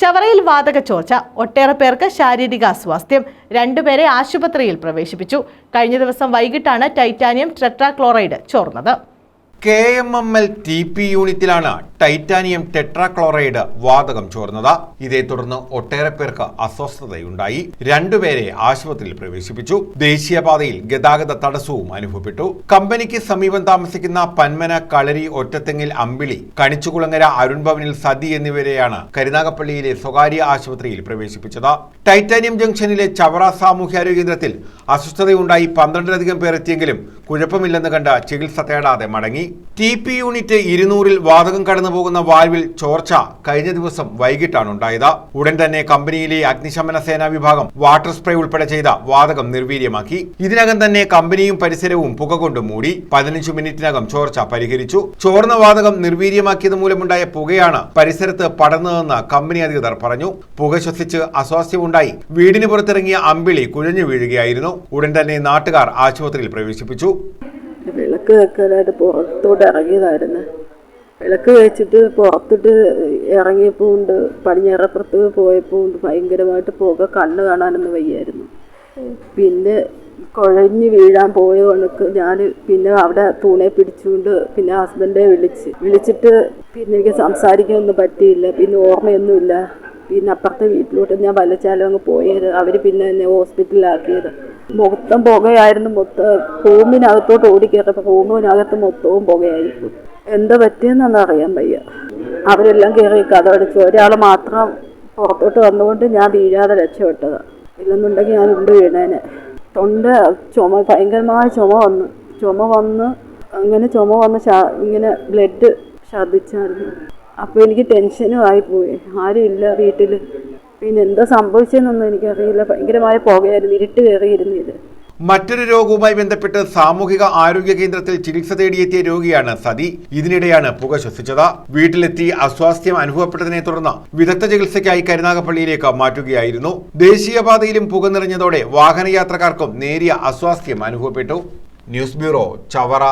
ചവറയിൽ വാതക ചോർച്ച ഒട്ടേറെ പേർക്ക് ശാരീരിക അസ്വാസ്ഥ്യം രണ്ടുപേരെ ആശുപത്രിയിൽ പ്രവേശിപ്പിച്ചു. കഴിഞ്ഞ ദിവസം വൈകിട്ടാണ് titanium tetrachloride ചോർന്നത്. K M M L T P യൂണിറ്റിലാണ് titanium tetrachloride വാതകം ചോർന്നത്. ഇതേ തുടർന്ന് ഒട്ടേറെ പേർക്ക് അസ്വസ്ഥതയുണ്ടായി. രണ്ടുപേരെ ആശുപത്രിയിൽ പ്രവേശിപ്പിച്ചു. ദേശീയപാതയിൽ ഗതാഗത തടസ്സവും അനുഭവപ്പെട്ടു. കമ്പനിക്ക് സമീപം താമസിക്കുന്ന പന്മന കളരി ഒറ്റത്തെങ്ങിൽ അമ്പിളി കണിച്ചുകുളങ്ങര അരുൺഭവനിൽ സതി എന്നിവരെയാണ് കരുനാഗപ്പള്ളിയിലെ സ്വകാര്യ ആശുപത്രിയിൽ പ്രവേശിപ്പിച്ചത്. ടൈറ്റാനിയം ജംഗ്ഷനിലെ ചവറ സാമൂഹ്യാരോഗ്യ കേന്ദ്രത്തിൽ അസ്വസ്ഥതയുണ്ടായി പന്ത്രണ്ടിലധികം പേർ എത്തിയെങ്കിലും കുഴപ്പമില്ലെന്ന് കണ്ട ചികിത്സ തേടാതെ മടങ്ങി. ടി പി യൂണിറ്റ് ഇരുന്നൂറിൽ വാതകം കടന്നു പോകുന്ന വാൽവിൽ ചോർച്ച കഴിഞ്ഞ ദിവസം വൈകിട്ടാണ് ഉണ്ടായത്. ഉടൻ തന്നെ കമ്പനിയിലെ അഗ്നിശമന സേനാ വിഭാഗം വാട്ടർ സ്പ്രേ ഉൾപ്പെടെ ചെയ്ത വാതകം നിർവീര്യമാക്കി. ഇതിനകം തന്നെ കമ്പനിയും പരിസരവും പുക കൊണ്ട് മൂടി. പതിനഞ്ച് മിനിറ്റിനകം ചോർച്ച പരിഹരിച്ചു. ചോർന്ന വാതകം നിർവീര്യമാക്കിയത് മൂലമുണ്ടായ പുകയാണ് പരിസരത്ത് പടർന്നതെന്ന് കമ്പനി അധികൃതർ പറഞ്ഞു. പുക ശ്വസിച്ച് അസ്വാസ്ഥ്യമുണ്ടായി. വീടിന് പുറത്തിറങ്ങിയ അമ്പിളി കുഴഞ്ഞു വീഴുകയായിരുന്നു. ഉടൻ തന്നെ നാട്ടുകാർ ആശുപത്രിയിൽ പ്രവേശിപ്പിച്ചു. വിളക്ക് വെക്കാനായിട്ട് പുറത്തോട്ട് ഇറങ്ങിയതായിരുന്നു. വിളക്ക് വെച്ചിട്ട് പുറത്തിട്ട് ഇറങ്ങിയപ്പോൾ ഉണ്ട് പടിഞ്ഞാറപ്പുറത്ത് പോയപ്പോൾ ഉണ്ട്. ഭയങ്കരമായിട്ട് പുക കണ്ണ് കാണാനൊന്നും വയ്യായിരുന്നു. പിന്നെ കുഴഞ്ഞ് വീഴാൻ പോയ കണക്ക് ഞാൻ പിന്നെ അവിടെ തൂണെ പിടിച്ചുകൊണ്ട് പിന്നെ ഹസ്ബൻഡെ വിളിച്ച്. വിളിച്ചിട്ട് പിന്നെ എനിക്ക് സംസാരിക്കാനൊന്നും പറ്റിയില്ല. പിന്നെ ഓർമ്മയൊന്നുമില്ല. പിന്നെ അപ്പുറത്തെ വീട്ടിലോട്ട് ഞാൻ വലച്ചാലും അങ്ങ് പോയത്. അവർ പിന്നെ എന്നെ ഹോസ്പിറ്റലിലാക്കിയത് മൊത്തം പുകയായിരുന്നു. മൊത്തം റൂമിനകത്തോട്ട് ഓടിക്കയറപ്പോൾ റൂമിനകത്ത് മൊത്തവും പുകയായിരുന്നു എന്താ പറ്റിയെന്നൊന്നും അറിയാൻ വയ്യ. അവരെല്ലാം കയറി കഥടച്ചു ഒരാൾ മാത്രം പുറത്തോട്ട് വന്നുകൊണ്ട് ഞാൻ വീഴാതെ രക്ഷപ്പെട്ടത്. ഇല്ലെന്നുണ്ടെങ്കിൽ ഞാൻ ഉണ്ട് വീണേനെ. തൊണ്ട ചുമ ഭയങ്കരമായ ചുമ വന്നു. ചുമ വന്ന് അങ്ങനെ ചുമ വന്ന് ഇങ്ങനെ ബ്ലഡ് ഛർദ്ദിച്ചായിരുന്നു. അപ്പോൾ എനിക്ക് ടെൻഷനും ആയിപ്പോയി ആരും ഇല്ല വീട്ടിൽ പിന്നെ എന്താ സംഭവിച്ചതെന്നൊന്നും എനിക്കറിയില്ല. ഭയങ്കരമായ പുകയായിരുന്നു ഇരുട്ട് കയറിയിരുന്നു ഇത്. മറ്റൊരു രോഗവുമായി ബന്ധപ്പെട്ട് സാമൂഹിക ആരോഗ്യ കേന്ദ്രത്തിൽ ചികിത്സ തേടിയെത്തിയ രോഗിയാണ് സതി. ഇതിനിടെയാണ് പുക ശ്വസിച്ചത്. വീട്ടിലെത്തി അസ്വാസ്ഥ്യം അനുഭവപ്പെട്ടതിനെ തുടർന്ന് വിദഗ്ധ ചികിത്സയ്ക്കായി കരുനാഗപ്പള്ളിയിലേക്ക് മാറ്റുകയായിരുന്നു. ദേശീയപാതയിലും പുക നിറഞ്ഞതോടെ വാഹനയാത്രക്കാർക്കും നേരിയ അസ്വാസ്ഥ്യം അനുഭവപ്പെട്ടു. News bureau Chavara.